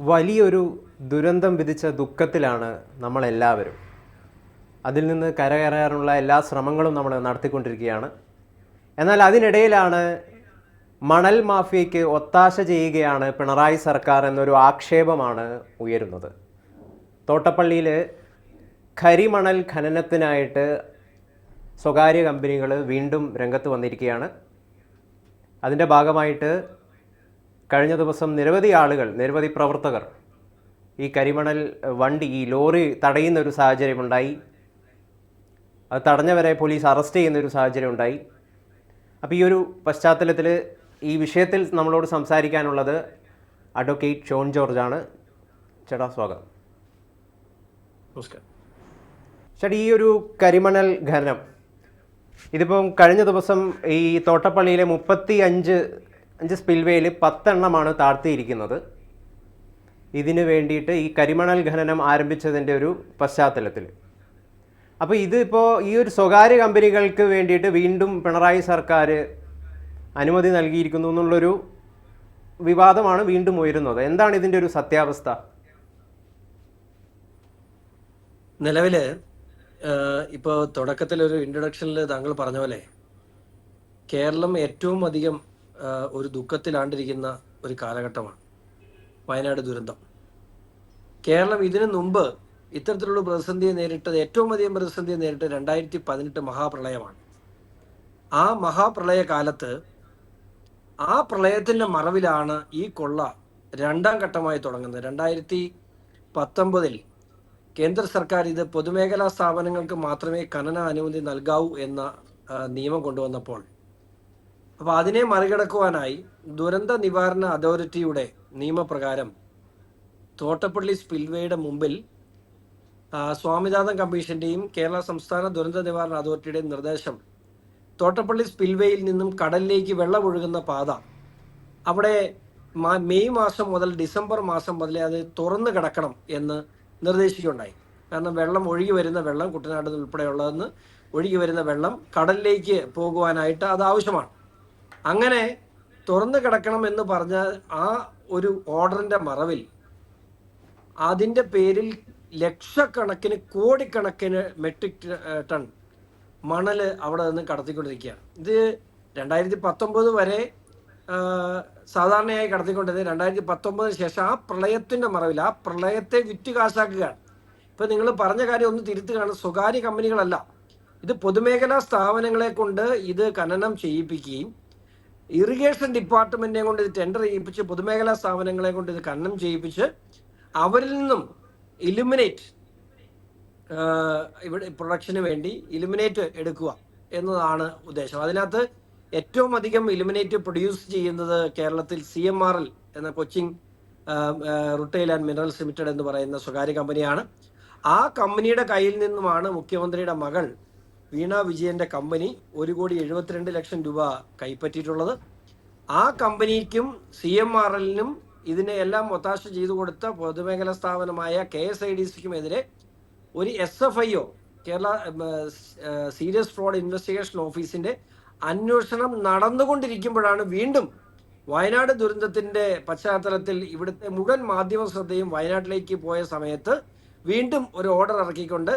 വലിയൊരു ദുരന്തം വിധിച്ച ദുഃഖത്തിലാണ് നമ്മളെല്ലാവരും. അതിൽ നിന്ന് കരകയറാനുള്ള എല്ലാ ശ്രമങ്ങളും നമ്മൾ നടത്തിക്കൊണ്ടിരിക്കുകയാണ്. എന്നാൽ അതിനിടയിലാണ് മണൽ മാഫിയയ്ക്ക് ഒത്താശ ചെയ്യുകയാണ് പിണറായി സർക്കാർ എന്നൊരു ആക്ഷേപമാണ് ഉയരുന്നത്. തോട്ടപ്പള്ളിയിൽ കരിമണൽ ഖനനത്തിനായിട്ട് സ്വകാര്യ കമ്പനികൾ വീണ്ടും രംഗത്ത് വന്നിരിക്കുകയാണ്. അതിന്റെ ഭാഗമായിട്ട് കഴിഞ്ഞ ദിവസം നിരവധി ആളുകൾ നിരവധി പ്രവർത്തകർ ഈ കരിമണൽ വണ്ടി ഈ ലോറി തടയുന്ന ഒരു സാഹചര്യമുണ്ടായി അത് തടഞ്ഞവരെ പോലീസ് അറസ്റ്റ് ചെയ്യുന്ന ഒരു സാഹചര്യം ഉണ്ടായി. അപ്പോൾ ഈ ഒരു പശ്ചാത്തലത്തിൽ ഈ വിഷയത്തിൽ നമ്മളോട് സംസാരിക്കാനുള്ളത് അഡ്വക്കേറ്റ് ഷോൺ ജോർജ് ആണ്. ചേട്ടാ സ്വാഗതം. നമസ്കാരം. ചേട്ടാ ഈ ഒരു കരിമണൽ ഖനനം ഇതിപ്പം കഴിഞ്ഞ ദിവസം ഈ തോട്ടപ്പള്ളിയിലെ മുപ്പത്തി അഞ്ച് അഞ്ച് സ്പിൽവേയിൽ പത്തെണ്ണമാണ് താഴ്ത്തിയിരിക്കുന്നത്. ഇതിനു വേണ്ടിയിട്ട് ഈ കരിമണൽ ഖനനം ആരംഭിച്ചതിന്റെ ഒരു പശ്ചാത്തലത്തിൽ. അപ്പോൾ ഇതിപ്പോൾ ഈ ഒരു സ്വകാര്യ കമ്പനികൾക്ക് വേണ്ടിയിട്ട് വീണ്ടും പിണറായി സർക്കാർ അനുമതി നൽകിയിരിക്കുന്നു എന്നുള്ളൊരു വിവാദമാണ് വീണ്ടും ഉയരുന്നത്. എന്താണ് ഇതിന്റെ ഒരു സത്യാവസ്ഥ? നിലവിൽ ഇപ്പോൾ ഇപ്പൊ തുടക്കത്തിൽ ഒരു ഇൻട്രൊഡക്ഷനിൽ താങ്കൾ പറഞ്ഞ പോലെ കേരളം ഏറ്റവും അധികം ഒരു ദുഃഖത്തിലാണ്ടിരിക്കുന്ന ഒരു കാലഘട്ടമാണ്. വയനാട് ദുരന്തം. കേരളം ഇതിനു മുമ്പ് ഇത്തരത്തിലുള്ള പ്രതിസന്ധിയെ നേരിട്ടത് ഏറ്റവും അധികം പ്രതിസന്ധിയെ നേരിട്ട് രണ്ടായിരത്തി പതിനെട്ട് മഹാപ്രളയമാണ്. ആ മഹാപ്രളയ കാലത്ത് ആ പ്രളയത്തിന്റെ മറവിലാണ് ഈ കൊള്ള രണ്ടാം ഘട്ടമായി തുടങ്ങുന്നത്. രണ്ടായിരത്തി പത്തൊമ്പതിൽ കേന്ദ്ര സർക്കാർ ഇത് പൊതുമേഖലാ സ്ഥാപനങ്ങൾക്ക് മാത്രമേ ഖനന അനുമതി നൽകാവൂ എന്ന നിയമം കൊണ്ടുവന്നപ്പോൾ അപ്പോൾ അതിനെ മറികടക്കുവാനായി ദുരന്ത നിവാരണ അതോറിറ്റിയുടെ നിയമപ്രകാരം തോട്ടപ്പള്ളി സ്പിൽവേയുടെ മുമ്പിൽ സ്വാമിനാഥൻ കമ്മീഷന്റെയും കേരള സംസ്ഥാന ദുരന്ത നിവാരണ അതോറിറ്റിയുടെയും നിർദ്ദേശം തോട്ടപ്പള്ളി സ്പിൽവേയിൽ നിന്നും കടലിലേക്ക് വെള്ളം ഒഴുകുന്ന പാത. അവിടെ മെയ് മാസം മുതൽ ഡിസംബർ മാസം മുതലേ അത് തുറന്നു കിടക്കണം എന്ന് നിർദ്ദേശിക്കുകയുണ്ടായി. കാരണം വെള്ളം ഒഴുകി വരുന്ന വെള്ളം കുട്ടനാട് ഉൾപ്പെടെയുള്ളതെന്ന് ഒഴുകി വരുന്ന വെള്ളം കടലിലേക്ക് പോകുവാനായിട്ട് അത് ആവശ്യമാണ്. അങ്ങനെ തുറന്നു കിടക്കണം എന്ന് പറഞ്ഞ ആ ഒരു ഓർഡറിന്റെ മറവിൽ അതിന്റെ പേരിൽ ലക്ഷക്കണക്കിന് കോടിക്കണക്കിന് മെട്രിക് ടൺ മണൽ അവിടെ നിന്ന് കടത്തിക്കൊണ്ടിരിക്കുകയാണ്. ഇത് രണ്ടായിരത്തി പത്തൊമ്പത് വരെ സാധാരണയായി കടത്തിക്കൊണ്ടിരുന്നത് രണ്ടായിരത്തി പത്തൊമ്പതിന് ശേഷം ആ പ്രളയത്തിന്റെ മറവിൽ ആ പ്രളയത്തെ വിറ്റ് കാശാക്കുകയാണ്. ഇപ്പൊ നിങ്ങൾ പറഞ്ഞ കാര്യം ഒന്ന് തിരുത്തുകയാണ്. സ്വകാര്യ കമ്പനികളല്ല. ഇത് പൊതുമേഖലാ സ്ഥാപനങ്ങളെ കൊണ്ട് ഇത് ഖനനം ചെയ്യിപ്പിക്കുകയും ഇറിഗേഷൻ ഡിപ്പാർട്ട്മെന്റിനെ കൊണ്ട് ഇത് ടെൻഡർ ചെയ്യിപ്പിച്ച് പൊതുമേഖലാ സ്ഥാപനങ്ങളെ കൊണ്ട് ഇത് ഖനനം ചെയ്യിപ്പിച്ച് അവരിൽ നിന്നും ഇലുമിനേറ്റ് ഇവിടെ പ്രൊഡക്ഷന് വേണ്ടി ഇലുമിനേറ്റ് എടുക്കുക എന്നതാണ് ഉദ്ദേശം. അതിനകത്ത് ഏറ്റവും അധികം ഇലുമിനേറ്റ് പ്രൊഡ്യൂസ് ചെയ്യുന്നത് കേരളത്തിൽ സി എം ആർ എൽ എന്ന Cochin rutile and minerals limited എന്ന് പറയുന്ന സ്വകാര്യ കമ്പനിയാണ്. ആ കമ്പനിയുടെ കയ്യിൽ നിന്നുമാണ് മുഖ്യമന്ത്രിയുടെ മകൾ വീണ വിജയന്റെ കമ്പനി ഒരു കോടി എഴുപത്തിരണ്ട് ലക്ഷം രൂപ കൈപ്പറ്റിയിട്ടുള്ളത്. ആ കമ്പനിക്കും സി എം ആർ എല്ലിനും ഇതിനെ എല്ലാം ഒത്താശ ചെയ്തു കൊടുത്ത പൊതുമേഖലാ സ്ഥാപനമായ കെ എസ് ഐ ഡി സിക്കും എതിരെ ഒരു S F I O Kerala serious fraud investigation ഓഫീസിന്റെ അന്വേഷണം നടന്നുകൊണ്ടിരിക്കുമ്പോഴാണ് വീണ്ടും വയനാട് ദുരന്തത്തിന്റെ പശ്ചാത്തലത്തിൽ ഇവിടുത്തെ മുഴുവൻ മാധ്യമ ശ്രദ്ധയും വയനാട്ടിലേക്ക് പോയ സമയത്ത് വീണ്ടും ഒരു ഓർഡർ ഇറക്കിക്കൊണ്ട്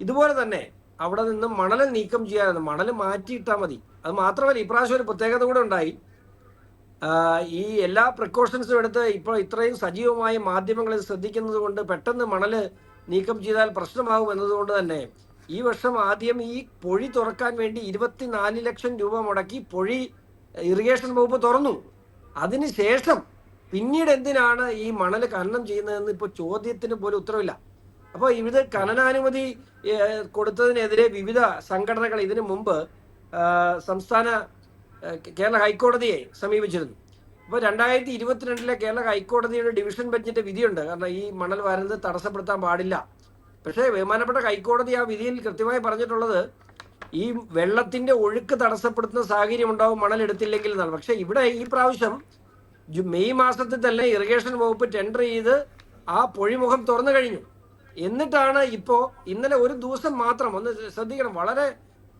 ഇതുപോലെ തന്നെ അവിടെ നിന്ന് മണൽ നീക്കം ചെയ്യാനാണ് മണൽ മാറ്റിയിട്ടാൽ മതി. അത് മാത്രമല്ല ഇപ്രാവശ്യം ഒരു പ്രത്യേകത കൂടെ ഉണ്ടായി. ഈ എല്ലാ പ്രിക്കോഷൻസും എടുത്ത് ഇപ്പോൾ ഇത്രയും സജീവമായ മാധ്യമങ്ങളിൽ ശ്രദ്ധിക്കുന്നത് കൊണ്ട് പെട്ടെന്ന് മണൽ നീക്കം ചെയ്താൽ പ്രശ്നമാകും എന്നതുകൊണ്ട് തന്നെ ഈ വർഷം ആദ്യം ഈ പൊഴി തുറക്കാൻ വേണ്ടി ഇരുപത്തിനാല് ലക്ഷം രൂപ മുടക്കി പൊഴി ഇറിഗേഷൻ വകുപ്പ് തുറന്നു. അതിനുശേഷം പിന്നീട് എന്തിനാണ് ഈ മണൽ ഖനനം ചെയ്യുന്നതെന്ന് ഇപ്പോൾ ചോദ്യത്തിന് പോലും ഉത്തരവില്ല. അപ്പോൾ ഇത് ഖനനാനുമതി കൊടുത്തതിനെതിരെ വിവിധ സംഘടനകൾ ഇതിനു മുമ്പ് സംസ്ഥാന കേരള ഹൈക്കോടതിയെ സമീപിച്ചിരുന്നു. അപ്പോൾ രണ്ടായിരത്തി ഇരുപത്തിരണ്ടിലെ കേരള ഹൈക്കോടതിയുടെ ഡിവിഷൻ ബെഞ്ചിന്റെ വിധിയുണ്ട്. കാരണം ഈ മണൽ വരുന്നത് തടസ്സപ്പെടുത്താൻ പാടില്ല. പക്ഷേ ബഹുമാനപ്പെട്ട ഹൈക്കോടതി ആ വിധിയിൽ കൃത്യമായി പറഞ്ഞിട്ടുള്ളത് ഈ വെള്ളത്തിന്റെ ഒഴുക്ക് തടസ്സപ്പെടുത്തുന്ന സാഹചര്യം ഉണ്ടാവും മണൽ എടുത്തില്ലെങ്കിൽ എന്നാണ്. പക്ഷേ ഇവിടെ ഈ പ്രാവശ്യം മെയ് മാസത്തിൽ തന്നെ ഇറിഗേഷൻ വകുപ്പ് ടെൻഡർ ചെയ്ത് ആ പൊഴിമുഖം തുറന്നു കഴിഞ്ഞു. എന്നിട്ടാണ് ഇപ്പോ ഇന്നലെ ഒരു ദിവസം മാത്രം ഒന്ന് ശ്രദ്ധിക്കണം വളരെ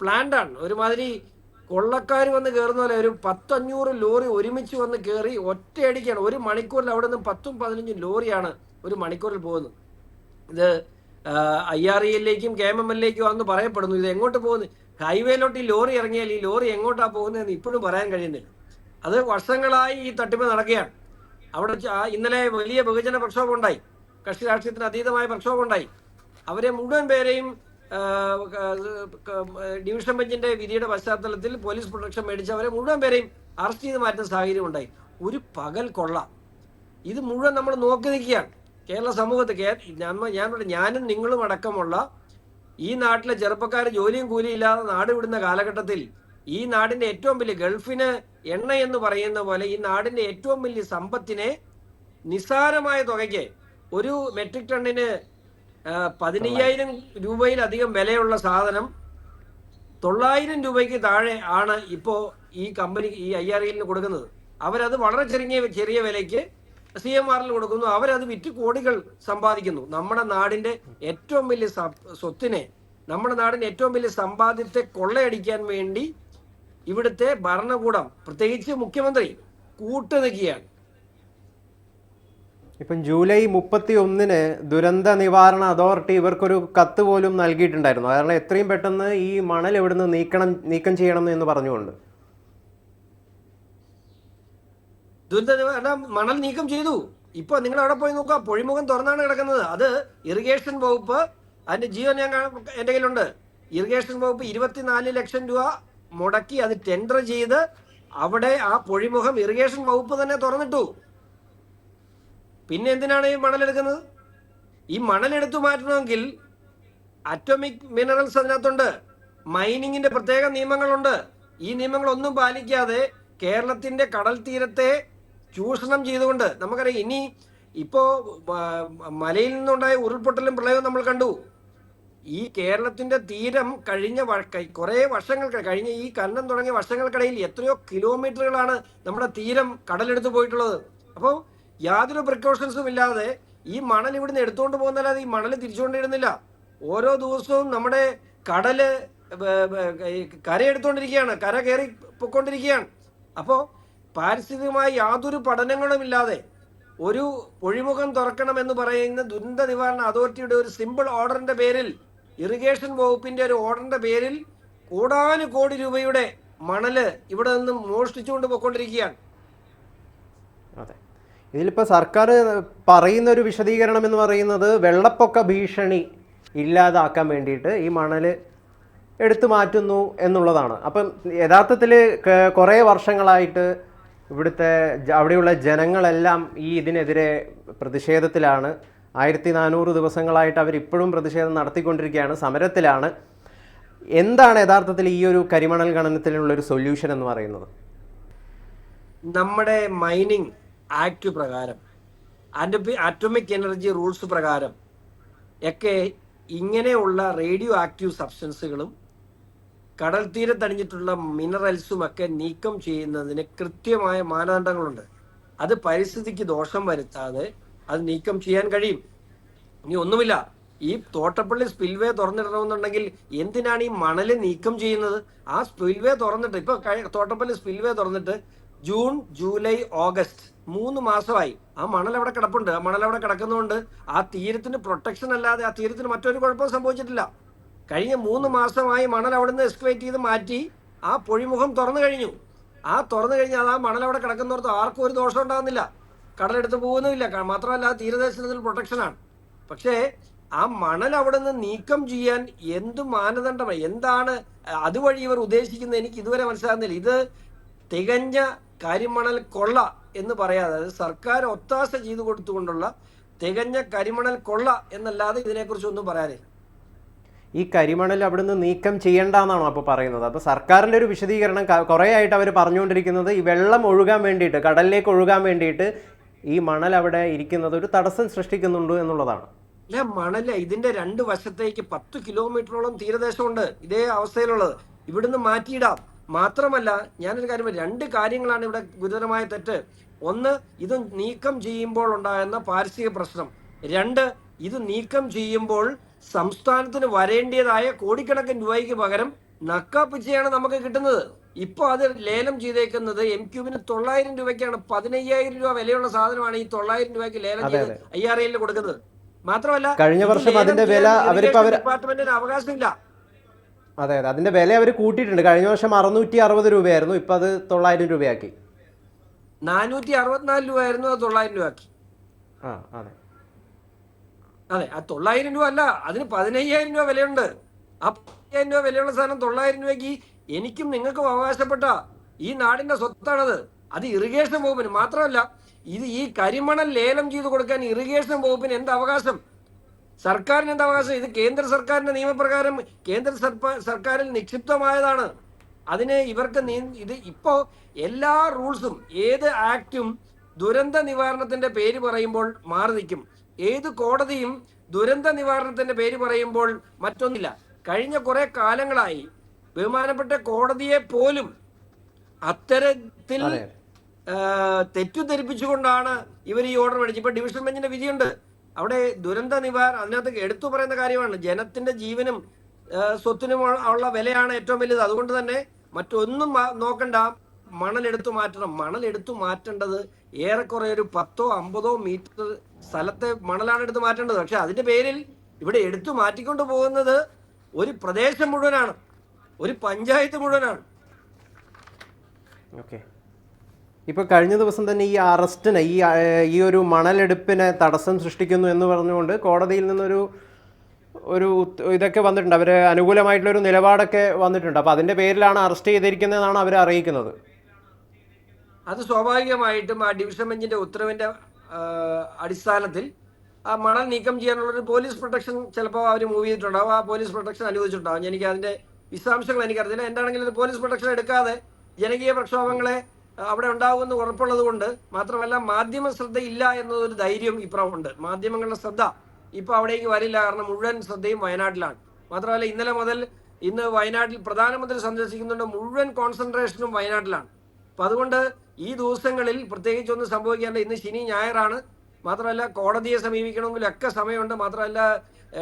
പ്ലാൻഡ് ആണ്. ഒരുമാതിരി കൊള്ളക്കാർ വന്ന് കയറുന്ന പോലെ ഒരു പത്തഞ്ഞൂറ് ലോറി ഒരുമിച്ച് വന്ന് കയറി ഒറ്റയടിക്കാണ്. ഒരു മണിക്കൂറിൽ അവിടെ നിന്ന് പത്തും പതിനഞ്ചും ലോറിയാണ് ഒരു മണിക്കൂറിൽ പോകുന്നത്. ഇത് ഐ ആർ ഇയിലേക്കും കെ എം എം എല്ലിലേക്കും അന്ന് പറയപ്പെടുന്നു. ഇത് എങ്ങോട്ട് പോകുന്നു? ഹൈവേയിലോട്ട് ഈ ലോറി ഇറങ്ങിയാൽ ഈ ലോറി എങ്ങോട്ടാ പോകുന്നതെന്ന് ഇപ്പോഴും പറയാൻ കഴിയുന്നില്ല. അത് വർഷങ്ങളായി ഈ തട്ടിപ്പ് നടക്കുകയാണ്. അവിടെ ഇന്നലെ വലിയ ബഹുജന പ്രക്ഷോഭം ഉണ്ടായി. കക്ഷി രാഷ്ട്രീയത്തിന് അതീതമായ പ്രക്ഷോഭം ഉണ്ടായി. അവരെ മുഴുവൻ പേരെയും ഡിവിഷൻ ബെഞ്ചിന്റെ വിധിയുടെ പശ്ചാത്തലത്തിൽ പോലീസ് പ്രൊട്ടക്ഷൻ മേടിച്ച് അവരെ മുഴുവൻ പേരെയും അറസ്റ്റ് ചെയ്ത് മാറ്റുന്ന സാഹചര്യം ഉണ്ടായി. ഒരു പകൽ കൊള്ള. ഇത് മുഴുവൻ നമ്മൾ നോക്കി നിൽക്കുകയാണ്. കേരള സമൂഹത്തിൽ ഞാൻ ഞാനും നിങ്ങളും അടക്കമുള്ള ഈ നാട്ടിലെ ചെറുപ്പക്കാർ ജോലിയും കൂലിയും ഇല്ലാതെ നാട് വിടുന്ന കാലഘട്ടത്തിൽ ഈ നാടിന്റെ ഏറ്റവും വലിയ ഗൾഫിന് എണ്ണ എന്ന് പറയുന്ന പോലെ ഈ നാടിന്റെ ഏറ്റവും വലിയ സമ്പത്തിനെ നിസ്സാരമായ തുകയ്ക്ക് ഒരു മെട്രിക് ടണ്ണിന് പതിനയ്യായിരം രൂപയിലധികം വിലയുള്ള സാധനം തൊള്ളായിരം രൂപയ്ക്ക് താഴെ ആണ് ഇപ്പോൾ ഈ കമ്പനി ഈ ഐ ആർ എല്ലിന് കൊടുക്കുന്നത്. അവരത് വളരെ ചെറിയ ചെറിയ വിലയ്ക്ക് സി എം ആറിൽ കൊടുക്കുന്നു. അവരത് വിറ്റ് കോടികൾ സമ്പാദിക്കുന്നു. നമ്മുടെ നാടിന്റെ ഏറ്റവും വലിയ സ്വത്തിനെ നമ്മുടെ നാടിന്റെ ഏറ്റവും വലിയ സമ്പാദ്യത്തെ കൊള്ളയടിക്കാൻ വേണ്ടി ഇവിടുത്തെ ഭരണകൂടം പ്രത്യേകിച്ച് മുഖ്യമന്ത്രി കൂട്ടുനിൽക്കുകയാണ്. ഇപ്പം ജൂലൈ മുപ്പത്തി ഒന്നിന് ദുരന്ത നിവാരണ അതോറിറ്റി ഇവർക്കൊരു കത്ത് പോലും നൽകിയിട്ടുണ്ടായിരുന്നു. കാരണം എത്രയും പെട്ടെന്ന് ഈ മണൽ ഇവിടുന്ന് നീക്കണം നീക്കം ചെയ്യണം എന്ന് പറഞ്ഞുകൊണ്ട്. ദുരന്ത നിവാരണ മണൽ നീക്കം ചെയ്തു. ഇപ്പൊ നിങ്ങൾ അവിടെ പോയി നോക്കുക പൊഴിമുഖം തുറന്നാണ് കിടക്കുന്നത്. അത് ഇറിഗേഷൻ വകുപ്പ് അതിന്റെ ജിയോ ഞാൻ എന്റെ കയ്യിലുണ്ട്. ഇറിഗേഷൻ വകുപ്പ് ഇരുപത്തിനാല് ലക്ഷം രൂപ മുടക്കി അത് ടെൻഡർ ചെയ്ത് അവിടെ ആ പൊഴിമുഖം ഇറിഗേഷൻ വകുപ്പ് തന്നെ തുറന്നിട്ടു. പിന്നെ എന്തിനാണ് ഈ മണലെടുക്കുന്നത് ഈ മണലെടുത്തു മാറ്റണമെങ്കിൽ അറ്റോമിക് മിനറൽസ് അതിനകത്തുണ്ട്. മൈനിങ്ങിന്റെ പ്രത്യേക നിയമങ്ങളുണ്ട്. ഈ നിയമങ്ങളൊന്നും പാലിക്കാതെ കേരളത്തിന്റെ കടൽ തീരത്തെ ചൂഷണം ചെയ്തുകൊണ്ട് നമുക്കറിയാം ഇനി ഇപ്പോ മലയിൽ നിന്നുണ്ടായ ഉരുൾപൊട്ടലും പ്രളയവും നമ്മൾ കണ്ടു. ഈ കേരളത്തിന്റെ തീരം കഴിഞ്ഞ കുറെ വർഷങ്ങൾ കഴിഞ്ഞ ഈ കന്നം തുടങ്ങിയ വർഷങ്ങൾക്കിടയിൽ എത്രയോ കിലോമീറ്ററുകളാണ് നമ്മുടെ തീരം കടലെടുത്ത് പോയിട്ടുള്ളത്. അപ്പോൾ യാതൊരു പ്രിക്കോഷൻസും ഇല്ലാതെ ഈ മണൽ ഇവിടുന്ന് എടുത്തുകൊണ്ട് പോകുന്നല്ലാതെ ഈ മണൽ തിരിച്ചുകൊണ്ടിരുന്നില്ല ഓരോ ദിവസവും നമ്മുടെ കടൽ കര എടുത്തുകൊണ്ടിരിക്കുകയാണ് കര കയറി പൊയ്ക്കൊണ്ടിരിക്കുകയാണ്. അപ്പോൾ പാരിസ്ഥിതികമായി യാതൊരു പഠനങ്ങളും ഇല്ലാതെ ഒരു ഒഴിമുഖം തുറക്കണം എന്ന് പറയുന്ന ദുരന്ത നിവാരണ അതോറിറ്റിയുടെ ഒരു സിമ്പിൾ ഓർഡറിന്റെ പേരിൽ ഇറിഗേഷൻ വകുപ്പിന്റെ ഒരു ഓർഡറിന്റെ പേരിൽ കോടാനു കോടി രൂപയുടെ മണൽ ഇവിടെ നിന്ന് മോഷ്ടിച്ചുകൊണ്ട് പോയിക്കൊണ്ടിരിക്കുകയാണ്. അതെ. ഇതിലിപ്പോൾ സർക്കാർ പറയുന്ന ഒരു വിശദീകരണം എന്ന് പറയുന്നത് വെള്ളപ്പൊക്ക ഭീഷണി ഇല്ലാതാക്കാൻ വേണ്ടിയിട്ട് ഈ മണൽ എടുത്തു മാറ്റുന്നു എന്നുള്ളതാണ്. അപ്പം യഥാർത്ഥത്തിൽ കുറേ വർഷങ്ങളായിട്ട് ഇവിടുത്തെ അവിടെയുള്ള ജനങ്ങളെല്ലാം ഈ ഇതിനെതിരെ പ്രതിഷേധത്തിലാണ്. ആയിരത്തി നാനൂറ് ദിവസങ്ങളായിട്ട് അവരിപ്പോഴും പ്രതിഷേധം നടത്തിക്കൊണ്ടിരിക്കുകയാണ് സമരത്തിലാണ്. എന്താണ് യഥാർത്ഥത്തിൽ ഈ ഒരു കരിമണൽ ഖനനത്തിനുള്ള ഒരു സൊല്യൂഷൻ എന്ന് പറയുന്നത്? നമ്മുടെ മൈനിങ് ആക്ട് പ്രകാരം ആറ്റോമിക് എനർജി റൂൾസ് പ്രകാരം ഒക്കെ ഇങ്ങനെയുള്ള റേഡിയോ ആക്റ്റീവ് സബ്സ്റ്റൻസുകളും കടൽ തീരത്തണിഞ്ഞിട്ടുള്ള മിനറൽസും ഒക്കെ നീക്കം ചെയ്യുന്നതിന് കൃത്യമായ മാനദണ്ഡങ്ങളുണ്ട്. അത് പരിസ്ഥിതിക്ക് ദോഷം വരുത്താതെ അത് നീക്കം ചെയ്യാൻ കഴിയും. ഇനി ഒന്നുമില്ല. ഈ തോട്ടപ്പള്ളി സ്പിൽവേ തുറന്നിടണമെന്നുണ്ടെങ്കിൽ എന്തിനാണ് ഈ മണൽ നീക്കം ചെയ്യുന്നത്? ആ സ്പിൽവേ തുറന്നിട്ട് ഇപ്പൊ തോട്ടപ്പള്ളി സ്പിൽവേ തുറന്നിട്ട് ജൂൺ ജൂലൈ ഓഗസ്റ്റ്. മൂന്ന് മാസമായി. ആ മണൽ അവിടെ കിടപ്പുണ്ട്? ആ മണൽ അവിടെ കിടക്കുന്നതുകൊണ്ട് ആ തീരത്തിന് പ്രൊട്ടക്ഷൻ അല്ലാതെ ആ തീരത്തിന് മറ്റൊരു കുഴപ്പവും സംഭവിച്ചിട്ടില്ല. കഴിഞ്ഞ മൂന്ന് മാസമായി മണൽ അവിടെ നിന്ന് എക്സ്കവേറ്റ് ചെയ്ത് മാറ്റി ആ പൊഴിമുഖം തുറന്നു കഴിഞ്ഞു. ആ തുറന്നു കഴിഞ്ഞാൽ ആ മണൽ അവിടെ കിടക്കുന്നവർക്ക് ആർക്കും ഒരു ദോഷം ഉണ്ടാകുന്നില്ല. കടലെടുത്ത് പോകുന്നുമില്ല മാത്രമല്ല ആ തീരദേശത്തിൽ പ്രൊട്ടക്ഷനാണ് പക്ഷേ ആ മണൽ അവിടെ നിന്ന് നീക്കം ചെയ്യാൻ എന്ത് മാനദണ്ഡമാണ്? എന്താണ് അതുവഴി ഇവർ ഉദ്ദേശിക്കുന്നത്? എനിക്ക് ഇതുവരെ മനസ്സിലാകുന്നില്ല. ഇത് തികഞ്ഞ കരിമണൽ കൊള്ള എന്ന് പറയാതെ അത് സർക്കാർ ഒത്താശ ചെയ്തു കൊടുത്തുകൊണ്ടുള്ള തികഞ്ഞ കരിമണൽ കൊള്ള എന്നല്ലാതെ ഇതിനെക്കുറിച്ച് ഒന്നും പറയാനില്ല. ഈ കരിമണൽ അവിടുന്ന് നീക്കം ചെയ്യേണ്ടെന്നാണോ അപ്പോൾ പറയുന്നത്? അപ്പോൾ സർക്കാരിന്റെ ഒരു വിശദീകരണം കുറേ ആയിട്ട് അവർ പറഞ്ഞുകൊണ്ടിരിക്കുന്നത് ഈ വെള്ളം ഒഴുകാൻ വേണ്ടിയിട്ട് കടലിലേക്ക് ഒഴുകാൻ വേണ്ടിയിട്ട് ഈ മണൽ അവിടെ ഇരിക്കുന്നത് ഒരു തടസ്സം സൃഷ്ടിക്കുന്നുണ്ട് എന്നുള്ളതാണ്. അല്ല മണൽ ഇതിന്റെ രണ്ട് വശത്തേക്ക് പത്ത് കിലോമീറ്ററോളം തീരദേശമുണ്ട്. ഇതേ അവസ്ഥയിലുള്ളത്. ഇവിടുന്ന് മാറ്റിയിടാം. മാത്രമല്ല ഞാനൊരു കാര്യം. രണ്ട് കാര്യങ്ങളാണ് ഇവിടെ ഗുരുതരമായ തെറ്റ്. ഒന്ന് ഇത് നീക്കം ചെയ്യുമ്പോൾ ഉണ്ടാകുന്ന പാരിസ്ഥിതിക പ്രശ്നം. രണ്ട് ഇത് നീക്കം ചെയ്യുമ്പോൾ സംസ്ഥാനത്തിന് വരേണ്ടതായ കോടിക്കണക്കിന് രൂപയ്ക്ക് പകരം നക്കാപ്പിച്ചയാണ് നമുക്ക് കിട്ടുന്നത്. ഇപ്പൊ അത് ലേലം ചെയ്തേക്കുന്നത് എം ക്യൂബിന് തൊള്ളായിരം രൂപയ്ക്കാണ്. പതിനയ്യായിരം രൂപ വിലയുള്ള സാധനമാണ് ഈ തൊള്ളായിരം രൂപയ്ക്ക് ലേലം ചെയ്ത് ഐ ആർ എല്ലിൽ കൊടുക്കുന്നത്. മാത്രമല്ല കഴിഞ്ഞ വർഷം അതിന്റെ വില ഡിപ്പാർട്ട്മെന്റിന് അവകാശമില്ല. അതെ അതെ. അതിന്റെ വില അവർ കൂട്ടിയിട്ടുണ്ട്. കഴിഞ്ഞ വർഷം അറുന്നൂറ്റി അറുപത് രൂപയായിരുന്നു. ഇപ്പൊ അത് തൊള്ളായിരം രൂപയാക്കി. നാനൂറ്റി അറുപത്തിനാല് രൂപയായിരുന്നു അത് തൊള്ളായിരം രൂപയാക്കി. ആ അതെ. അതെ ആ തൊള്ളായിരം രൂപ അല്ല അതിന് പതിനയ്യായിരം രൂപ വിലയുണ്ട്. ആ പതിനയ്യായിരം രൂപ വിലയുള്ള സാധനം തൊള്ളായിരം രൂപയ്ക്ക് എനിക്കും നിങ്ങൾക്കും അവകാശപ്പെട്ട ഈ നാടിന്റെ സ്വത്താണത്. അത് ഇറിഗേഷൻ വകുപ്പിന് മാത്രമല്ല ഇത് ഈ കരിമണൽ ലേലം ചെയ്ത് കൊടുക്കാൻ ഇറിഗേഷൻ വകുപ്പിന് എന്ത് അവകാശം? സർക്കാരിന് എന്താ അവകാശം ഇത് കേന്ദ്ര സർക്കാരിന്റെ നിയമപ്രകാരം കേന്ദ്ര സർക്കാരിൽ നിക്ഷിപ്തമായതാണ്. അതിന് ഇവർക്ക് ഇത് ഇപ്പോ എല്ലാ റൂൾസും ഏത് ആക്റ്റും ദുരന്ത നിവാരണത്തിന്റെ പേര് പറയുമ്പോൾ മാറി നിൽക്കും. ഏത് കോടതിയും ദുരന്ത നിവാരണത്തിന്റെ പേര് പറയുമ്പോൾ മറ്റൊന്നില്ല. കഴിഞ്ഞ കുറെ കാലങ്ങളായി ബഹുമാനപ്പെട്ട കോടതിയെ പോലും അത്തരത്തിൽ തെറ്റിദ്ധരിപ്പിച്ചുകൊണ്ടാണ് ഇവർ ഈ ഓർഡർ മേടിച്ചത്. ഇപ്പൊ ഡിവിഷൻ ബെഞ്ചിന്റെ വിധിയുണ്ട്. അവിടെ ദുരന്ത നിവാര അതിനകത്ത് എടുത്തു പറയുന്ന കാര്യമാണ്. ജനത്തിന്റെ ജീവനും സ്വത്തിനും ഉള്ള- വിലയാണ് ഏറ്റവും വലുത്. അതുകൊണ്ട് തന്നെ മറ്റൊന്നും നോക്കണ്ട. മണൽ എടുത്തു മാറ്റണം. മണൽ എടുത്തു മാറ്റേണ്ടത് ഏറെക്കുറെ ഒരു പത്തോ അമ്പതോ മീറ്റർ സ്ഥലത്തെ മണലാണ് എടുത്തു മാറ്റേണ്ടത്. പക്ഷെ അതിന്റെ പേരിൽ ഇവിടെ എടുത്തു മാറ്റിക്കൊണ്ട് പോകുന്നത് ഒരു പ്രദേശം മുഴുവനാണ്. ഒരു പഞ്ചായത്ത് മുഴുവനാണ്. ഓക്കെ. ഇപ്പോൾ കഴിഞ്ഞ ദിവസം തന്നെ ഈ അറസ്റ്റിന് ഈ ഈ ഒരു മണലെടുപ്പിനെ തടസ്സം സൃഷ്ടിക്കുന്നു എന്ന് പറഞ്ഞുകൊണ്ട് കോടതിയിൽ നിന്നൊരു ഒരു ഇതൊക്കെ വന്നിട്ടുണ്ട്. അവർ അനുകൂലമായിട്ടുള്ളൊരു നിലപാടൊക്കെ വന്നിട്ടുണ്ട്. അപ്പോൾ അതിന്റെ പേരിലാണ് അറസ്റ്റ് ചെയ്തിരിക്കുന്നതെന്നാണ് അവർ അറിയിക്കുന്നത്. അത് സ്വാഭാവികമായിട്ടും ആ ഡിവിഷൻ ബെഞ്ചിന്റെ ഉത്തരവിന്റെ അടിസ്ഥാനത്തിൽ ആ മണൽ നീക്കം ചെയ്യാനുള്ള ഒരു പോലീസ് പ്രൊട്ടക്ഷൻ ചിലപ്പോൾ അവർ മൂവ് ചെയ്തിട്ടുണ്ടാവും. ആ പോലീസ് പ്രൊട്ടക്ഷൻ അനുവദിച്ചിട്ടുണ്ടാവും. എനിക്ക് അതിന്റെ വിശദാംശങ്ങൾ എനിക്കറിയില്ല എന്താണെങ്കിലും പോലീസ് പ്രൊട്ടക്ഷൻ എടുക്കാതെ ജനകീയ പ്രക്ഷോഭങ്ങളെ അവിടെ ഉണ്ടാകുമെന്ന് ഉറപ്പുള്ളത് കൊണ്ട് മാത്രമല്ല മാധ്യമ ശ്രദ്ധ ഇല്ല എന്നതൊരു ധൈര്യം ഇപ്പുറം ഉണ്ട് മാധ്യമങ്ങളുടെ ശ്രദ്ധ ഇപ്പൊ അവിടേക്ക് വരില്ല. കാരണം മുഴുവൻ ശ്രദ്ധയും വയനാട്ടിലാണ്. മാത്രമല്ല ഇന്നലെ മുതൽ ഇന്ന് വയനാട്ടിൽ പ്രധാനമന്ത്രി സന്ദർശിക്കുന്നുണ്ട്. മുഴുവൻ കോൺസെൻട്രേഷനും വയനാട്ടിലാണ്. അപ്പൊ അതുകൊണ്ട് ഈ ദിവസങ്ങളിൽ പ്രത്യേകിച്ച് ഒന്നും സംഭവിക്കാണ്ട് ഇന്ന് ശനി ഞായറാണ്. മാത്രമല്ല കോടതിയെ സമീപിക്കണമെങ്കിലൊക്കെ സമയമുണ്ട്. മാത്രമല്ല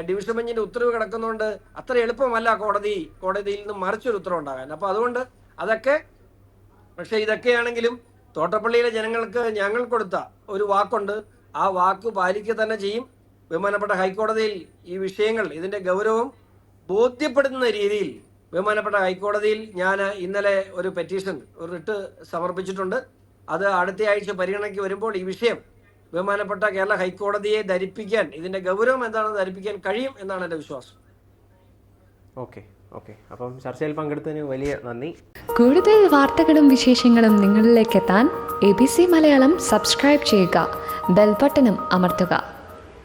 ഡിവിഷൻ ബെഞ്ചിന്റെ ഉത്തരവ് കിടക്കുന്നതുകൊണ്ട് അത്ര എളുപ്പമല്ല കോടതി കോടതിയിൽ നിന്ന് മറിച്ചൊരു ഉത്തരവ് ഉണ്ടാകാൻ. അപ്പൊ അതുകൊണ്ട് അതൊക്കെ പക്ഷെ ഇതൊക്കെയാണെങ്കിലും തോട്ടപ്പള്ളിയിലെ ജനങ്ങൾക്ക് ഞങ്ങൾ കൊടുത്ത ഒരു വാക്കുണ്ട്. ആ വാക്ക് പാലിക്കുക തന്നെ ചെയ്യും. ബഹുമാനപ്പെട്ട ഹൈക്കോടതിയിൽ ഈ വിഷയങ്ങൾ ഇതിന്റെ ഗൗരവം ബോധ്യപ്പെടുത്തുന്ന രീതിയിൽ ബഹുമാനപ്പെട്ട ഹൈക്കോടതിയിൽ ഞാൻ ഇന്നലെ ഒരു പെറ്റീഷൻ ഒരു റിട്ട് സമർപ്പിച്ചിട്ടുണ്ട്. അത് അടുത്ത ആഴ്ച പരിഗണനയ്ക്ക് വരുമ്പോൾ ഈ വിഷയം ബഹുമാനപ്പെട്ട കേരള ഹൈക്കോടതിയെ ധരിപ്പിക്കാൻ ഇതിന്റെ ഗൗരവം എന്താണെന്ന് ധരിപ്പിക്കാൻ കഴിയും എന്നാണ് എന്റെ വിശ്വാസം. ഓക്കെ. ഓക്കെ. അപ്പം ചർച്ചയിൽ പങ്കെടുത്തതിന് വലിയ നന്ദി. കൂടുതൽ വാർത്തകളും വിശേഷങ്ങളും നിങ്ങളിലേക്ക് എത്താൻ A B C Malayalam subscribe ചെയ്യുക. ബെൽബട്ടനും അമർത്തുക.